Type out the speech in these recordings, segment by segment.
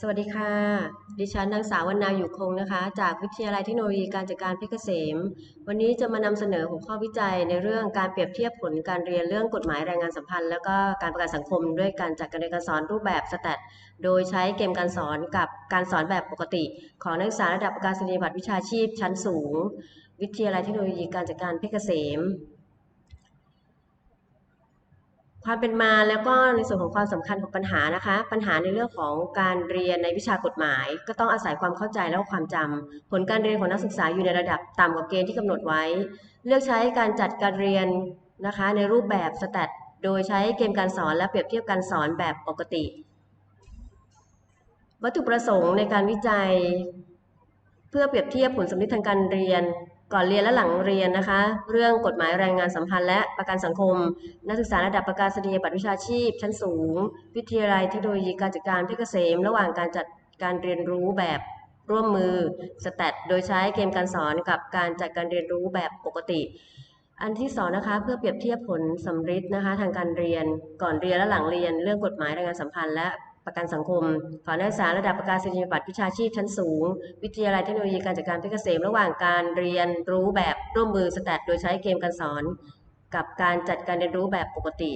สวัสดีค่ะ ดิฉันนางสาววรรณาอยู่คงนะคะ จากวิทยาลัยเทคโนโลยีการจัดการเพชรเกษม วันนี้จะมานำเสนอหัวข้อวิจัยในเรื่องการเปรียบเทียบผลการเรียนเรื่องกฎหมายแรงงานสัมพันธ์ แล้วก็การประกันสังคมด้วยการจัดการเรียนการสอนรูปแบบสแตทโดยใช้เกมการสอนกับการสอนแบบปกติ ของนักศึกษาระดับประกาศนียบัตรวิชาชีพชั้นสูง วิทยาลัยเทคโนโลยีการจัดการเพชรเกษม ความเป็นมาแล้วก็ในส่วนของความสำคัญของปัญหานะคะ ปัญหาในเรื่องของการเรียนในวิชากฎหมาย ก็ต้องอาศัยความเข้าใจและความจำผลการเรียนของนักศึกษาอยู่ในระดับต่ำกว่าเกณฑ์ที่กำหนดไว้ เลือกใช้การจัดการเรียนนะคะ ในรูปแบบสแตทโดยใช้เกมการสอนและเปรียบเทียบการสอนแบบปกติ วัตถุประสงค์ในการวิจัย เพื่อเปรียบเทียบผลสำลิดทางการเรียน ก่อนเรียนและหลังเรียนนะคะ เรื่องกฎหมายแรงงานสัมพันธ์และประกันสังคม นักศึกษาระดับประกาศนียบัตรวิชาชีพ ชั้นสูง วิทยาลัยเทคโนโลยีการจัดการเพชรเกษม ระหว่างการจัดการเรียนรู้แบบร่วมมือสแตทโดยใช้เกมการสอนกับการจัดการเรียนรู้แบบปกติ อันที่สองนะคะ เพื่อเปรียบเทียบผลสำฤทธิ์นะคะ ทางการเรียนก่อนเรียนและหลังเรียน เรื่องกฎหมายแรงงานสัมพันธ์และ ประกันสังคมของนักศึกษาระดับประกาศนียบัตรวิชาชีพชั้นสูง วิทยาลัยเทคโนโลยีการจัดการเพชรเกษมระหว่างการเรียนรู้แบบร่วมมือสแตทโดยใช้เกมการสอน กับการจัดการเรียนรู้แบบปกติ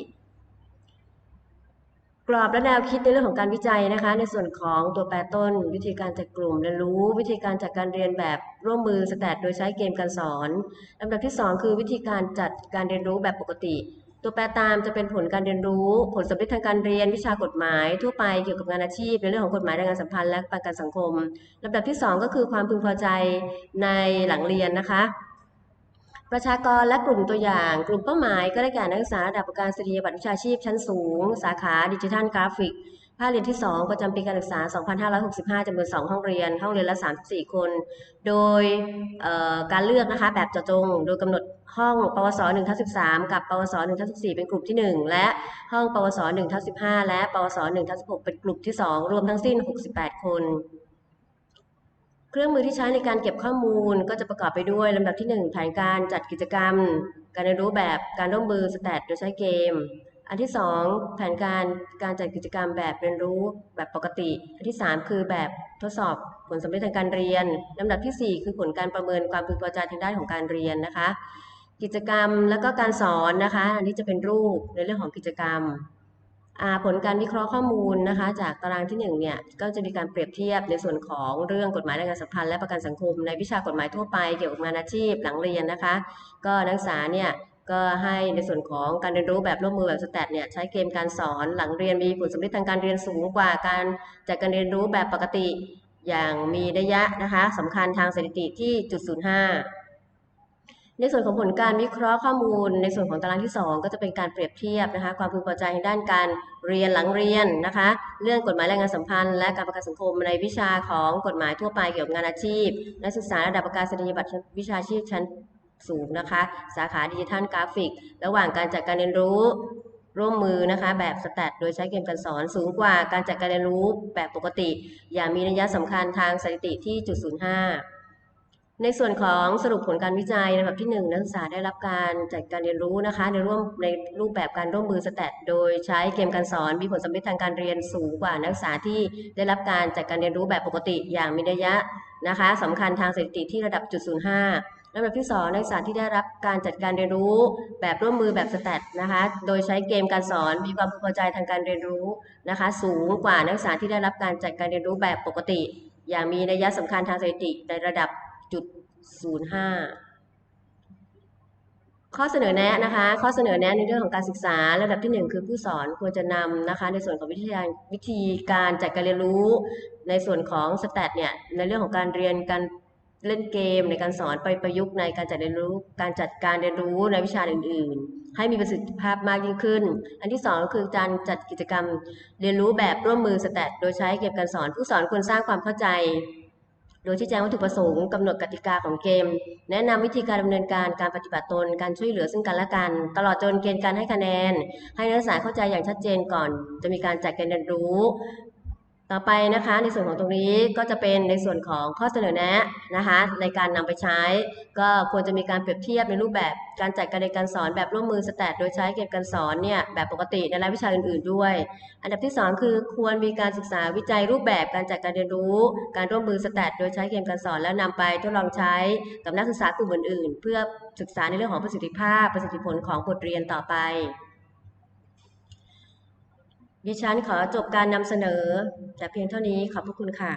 กรอบและแนวคิดในเรื่องของการวิจัยนะคะ ในส่วนของตัวแปรต้น วิธีการจัดกลุ่มเรียนรู้ วิธีการจัดการเรียนแบบร่วมมือสแตทโดยใช้เกมการสอนลำดับที่ 2 คือวิธีการจัดการเรียนรู้แบบปกติ ตัวแปรตามจะเป็นผลการเรียนรู้ ผลสำเร็จทางการเรียน วิชากฎหมาย ทั่วไปเกี่ยวกับงานอาชีพ ในเรื่องของกฎหมายแรงงานสัมพันธ์และประกันสังคมลำดับที่ 2 ก็คือความพึงพอใจในหลังเรียนนะคะ ประชากรและกลุ่มตัวอย่าง กลุ่มเป้าหมายก็ได้แก่นักศึกษาระดับประการศนียบัตรวิชาชีพชั้นสูง สาขาดิจิทัลกราฟิก ภาคเรียนที่ 2 ประจำปีการศึกษา 2565จำนวน 2 ห้องเรียน ห้องเรียนละ 34 คน โดยการเลือกนะคะแบบเจาะจง โดยกำหนดห้องปวส1ทับ13 กับปวส1ทับ14 เป็นกลุ่มที่ 1 และห้องปวส1ทับ15 และปวส1ทับ16 เป็นกลุ่มที่ 2 รวมทั้งสิ้น 68 คน เครื่องมือที่ใช้ในการเก็บข้อมูลก็จะประกอบไปด้วยลำดับที่ 1 แผนการจัดกิจกรรม การเรียนรู้แบบการร่วมมือสแตทโดยใช้เกม อันที่ 2 แผนการการจัดกิจกรรมแบบเรียนรู้แบบปกติ อันที่ 3 คือแบบทดสอบผลสำเร็จทางการเรียนลำดับทีสี่ 4 คือผลการประเมินความพึงพอใจทางด้านของการเรียนนะคะ กิจกรรมแล้วก็การสอนนะคะ อันนี้จะเป็นรูปในเรื่องของกิจกรรมผลการวิเคราะห์ข้อมูลนะคะ จากตารางที่1เนี่ยก็จะมีการเปรียบเทียบในส่วนของเรื่องกฎหมายแรงงานสัมพันธ์และประกันสังคม ในวิชากฎหมายทั่วไปเกี่ยวกับงานอาชีพหลังเรียนนะคะ ก็นักศึกษาเนี่ย ก็ให้ในส่วนของการเรียนรู้แบบร่วมมือแบบสแตทเนี่ยใช้เกมการสอนหลังเรียนมีผลสำเร็จทางการเรียนสูงกว่าการจัดการเรียนรู้แบบปกติอย่างมีนัยยะนะคะสำคัญทางสถิติที่จุดศูนย์ห้าในส่วนของผลการวิเคราะห์ข้อมูล ในส่วนของตารางที่ 2 ก็จะเป็นการเปรียบเทียบนะคะ ความพึงพอใจในด้านการเรียนหลังเรียนนะคะ เรื่องกฎหมายแรงงานสัมพันธ์ และการประกันสังคมในวิชาของกฎหมายทั่วไปเกี่ยวกับงานอาชีพนักศึกษาระดับประกาศนียบัตรวิชาชีพชั้น สูงนะคะ สาขาดิจิทัลกราฟิก ระหว่างการจัดการเรียนรู้ร่วมมือนะคะ แบบสแตทโดยใช้เกมการสอนสูงกว่าการจัดการเรียนรู้แบบปกติ อย่างมีนัยสำคัญทางสถิติที่จุดศูนย์ห้าในส่วนของสรุปผลการวิจัยลำดับที่ 1 นักศึกษาได้รับการจัดการเรียนรู้นะคะ ในร่วมในรูปแบบการร่วมมือสแตทโดยใช้เกมการสอนมีผลสำเร็จทางการเรียนสูงกว่านักศึกษาที่ได้รับการจัดการเรียนรู้แบบปกติอย่างมีนัยยะนะคะสำคัญทางสถิติที่ระดับจุดศูนย์ห้า ลำดับที่ 2 นักศึกษาที่ได้รับการจัดการเรียนรู้ แบบร่วมมือแบบสแตทนะคะ โดยใช้เกมการสอนมีความพึงพอใจทางการเรียนรู้นะคะ สูงกว่านักศึกษาที่ได้รับการจัดการเรียนรู้แบบปกติ อย่างมีนัยยะสำคัญทางสถิติในระดับจุด05 ข้อเสนอแนะนะคะ ข้อเสนอแนะในเรื่องของการศึกษา ระดับที่ 1 คือผู้สอนควรจะนำนะคะ ในส่วนของวิทยาวิธีการจัดการเรียนรู้ ในส่วนของสแตทเนี่ยในเรื่องของการเรียนการ เล่นเกมในการสอนไปประยุกต์ในการจัดเรียนรู้การจัดการเรียนรู้ในวิชาอื่น ๆ ให้มีประสิทธิภาพมากยิ่งขึ้น อันที่ 2 ก็คือการจัดกิจกรรมเรียนรู้แบบร่วมมือสแตทโดยใช้เกมการสอนผู้สอนควรสร้างความเข้าใจ โดยที่แจ้งวัตถุประสงค์กำหนดกติกาของเกม แนะนำวิธีการดำเนินการการปฏิบัติตนการช่วยเหลือซึ่งกันและกัน ตลอดจนเกณฑ์การให้คะแนน ให้นักศึกษาเข้าใจอย่างชัดเจนก่อน จะมีการจัดการเรียนรู้ ต่อไปนะคะในส่วนของตรงนี้ก็จะเป็นในส่วนของข้อเสนอแนะนะคะในการนำไปใช้ ก็ควรจะมีการเปรียบเทียบในรูปแบบการจัดการเรียนการสอนแบบร่วมมือสแตทโดยใช้เกมการสอนเนี่ยแบบปกติในรายวิชาอื่น ๆ ด้วย อันดับที่สองคือควรมีการศึกษาวิจัยรูปแบบการจัดการเรียนรู้ การร่วมมือสแตทโดยใช้เกมการสอนแล้วนำไปทดลองใช้กับนักศึกษากลุ่มอื่น ๆ เพื่อศึกษาในเรื่องของประสิทธิภาพประสิทธิผลของบทเรียนต่อไป ดิฉันขอจบการนำเสนอ แต่เพียงเท่านี้ขอบพระคุณค่ะ